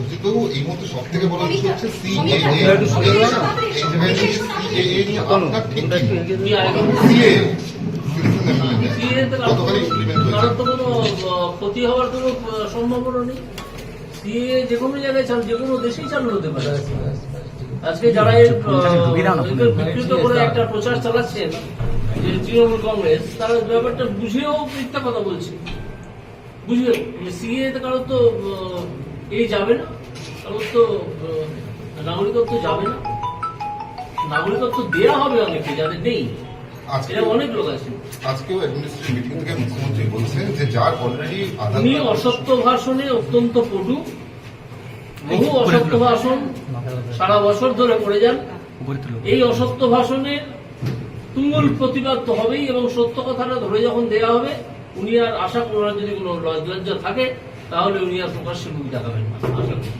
অজিতবাবু এই মুহূর্তে সব থেকে বড় ইস্যু হচ্ছে সিএএ আপনার ঠিক কতখানি ইমপ্লিমেন্ট ক্ষতি হওয়ার কোনো সম্ভাবনা নেই। সিএ যে কোনো জায়গায় চালু যে কোনো দেশেই চালু হতে পারে। আজকে যারা এর বিকৃত করে একটা প্রচার চালাচ্ছেন যে তৃণমূল কংগ্রেস তারা ব্যাপারটা বুঝেও মিথ্যা কথা বলছে। বুঝলেও সিএ তে কারোর তো এই যাবে না। কারোর তো নাগরিকত্ব যাবে না। নাগরিকত্ব দেওয়া হবে অনেকে যাদের নেই। অনেক লোক আছে। আজকেও অ্যাডমিনিস্ট্রেটিভ মিটিং থেকে মুখ্যমন্ত্রী বলছেন যে যার অলরেডি উনি অসত্য ভাষণে অত্যন্ত পটু। বহু অসত্য ভাষণ সারা বছর ধরে করে যান। এই অসত্য তুমুল প্রতিবাদ তো হবেই এবং সত্য কথাটা ধরে যখন দেওয়া হবে উনি আর আশা করার যদি কোনো লজ্জা থাকে তাহলে উনি আর প্রকাশ্যে মুখ দেখাবেন না আশা করি।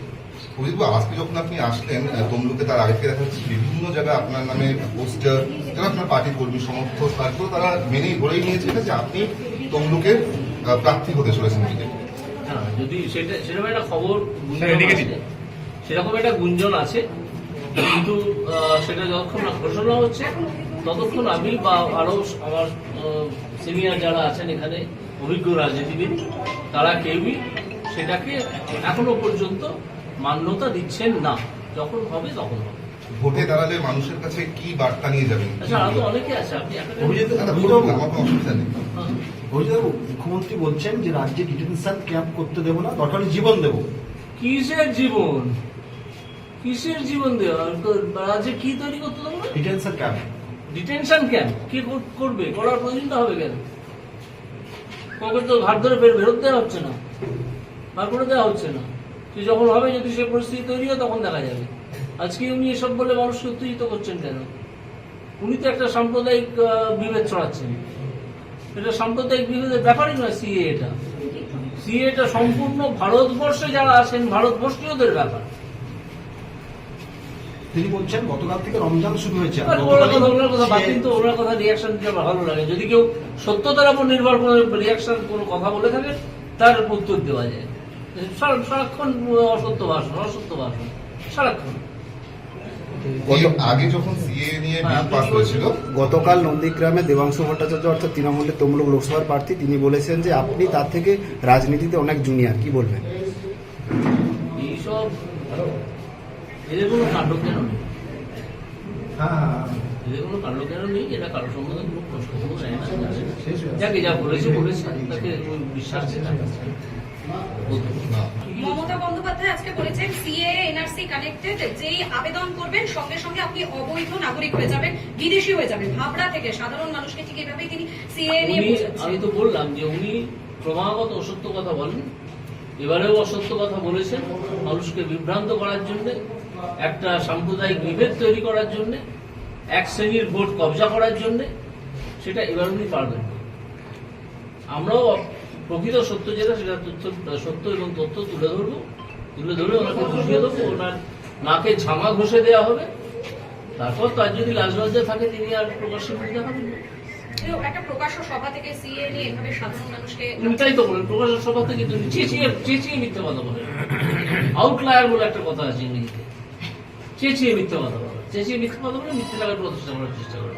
অজিতবাবু আজকে যখন আপনি আসলেন তমলুকে তার আগে থেকে দেখা যাচ্ছে বিভিন্ন জায়গায় আপনার নামে পোস্টার যারা আপনার পার্টির কর্মী সমর্থক তারপর তারা মেনেই ধরেই নিয়েছে যে আপনি তমলুকের প্রার্থী হতে চলেছেন হ্যাঁ, যদি সেটা সেরকম একটা খবর আছে, সেরকম একটা গুঞ্জন আছে কিন্তু সেটা যতক্ষণ না ঘোষণা হচ্ছে ততক্ষণ আমি বা আরও আমার সিনিয়র যারা আছেন এখানে অভিজ্ঞ রাজনীতিবিদ তারা কেউই সেটাকে এখনও পর্যন্ত মান্যতা দিচ্ছেন না। যখন হবে তখন হবে। ভোটে দাঁড়ালে মানুষের কাছে কি বার্তা নিয়ে যাবেন? আচ্ছা অনেকে আছে আপনি হ্যাঁ। মুখ্যমন্ত্রী বলছেন যে রাজ্যে ডিটেনশন ক্যাম্প করতে দেবো না দরকার জীবন দেবো। কিসের জীবন? কিসের জীবন দেওয়া? রাজ্যে কি তৈরি করতে দেবো? ডিটেনশন ক্যাম্প ডিটেনশন ক্যাম্প কে করবে? করার প্রয়োজনটা হবে কেন? ওকে তো ঘাট ধরে বের বেরোতে দেওয়া হচ্ছে না। বার করে দেওয়া হচ্ছে না। তো যখন হবে যদি সে পরিস্থিতি তৈরি হয়, তখন দেখা যাবে। আজকে উনি এসব বলে মানুষকে উত্তেজিত করছেন কেন? উনি তো একটা সাম্প্রদায়িক বিভেদ ছড়াচ্ছেন। এটা সাম্প্রদায়িক বিভেদের ব্যাপারই নয়, সিএ এটা। সিএ এটা সম্পূর্ণ ভারতবর্ষে যারা আছেন, ভারতবর্ষীয়দের ব্যাপার। তিনি বলছেন গতকাল থেকে রমজান শুরু হয়েছে। ওনার কথা ভালো লাগে। যদি কেউ সত্যতার উপর নির্ভর করে রিয়াকশন কোনো কথা বলে থাকে তার উত্তর দেওয়া যায়। সারাক্ষণ অসত্য ভাষণ অসত্য ভাষণ সারাক্ষণ। আগে যখন সিএ নিয়ে বিল হ্যাঁ, পাস হয়েছিল গতকাল নন্দীগ্রামে দেবাংশু ভট্টাচার্য অর্থাৎ তৃণমূলের তমলুক লোকসভার প্রার্থী তিনি বলেছেন যে আপনি তার থেকে রাজনীতিতে অনেক জুনিয়র কি বলবেন? এদের কোনো কাণ্ড কেন নেই? হ্যাঁ। এদের কোনো কাণ্ড কেন নেই? এটা কারও সম্বন্ধে কোনো প্রশ্ন কোনো নেয় না। যাকে যা বলেছে বলেছে তাকে বিশ্বাস না? মমতা বন্দ্যোপাধ্যায় আজকে বলেছেন সিএ এনআরসি কানেক্টেড যেই আবেদন করবেন সঙ্গে সঙ্গে আপনি অবৈধ নাগরিক হয়ে যাবেন বিদেশি হয়ে যাবেন। ভাবড়া থেকে সাধারণ মানুষকে ঠিক এভাবেই তিনি সিএ নিয়ে আমি তো বললাম যে উনি ক্রমাগত অসত্য কথা বলেন। এবারেও অসত্য কথা বলেছেন। মানুষকে বিভ্রান্ত করার জন্য, একটা সাম্প্রদায়িক বিভেদ তৈরি করার জন্য, এক শ্রেণির ভোট কবজা করার জন্য, সেটা এবার উনি পারবেন। আমরাও প্রকৃত সত্য যেটা, সেটা তথ্য, সত্য এবং তথ্য তুলে ধরবো। তুলে ধরে ওনাকে বুঝিয়ে দেবো, ওনার নাকে ঝামা ঘষে দেওয়া হবে। তারপর তার যদি লাজ লজ্জা থাকে, তিনি আর প্রকাশ্যে দেখাবেন না। একটা প্রকাশ্য সভা থেকে সিএ নিয়ে এভাবে সাধারণ মানুষকে উল্টাই তো বলেন থেকে তুমি চেঁচিয়ে চেঁচিয়ে মিথ্যে কথা বলে। আউটলায়ার বলে একটা কথা আছে ইংরেজিতে। চেঁচিয়ে মিথ্যে কথা বলে। চেঁচিয়ে মিথ্যে কথা বলে মিথ্যে লাগার প্রতিষ্ঠা করার চেষ্টা করে।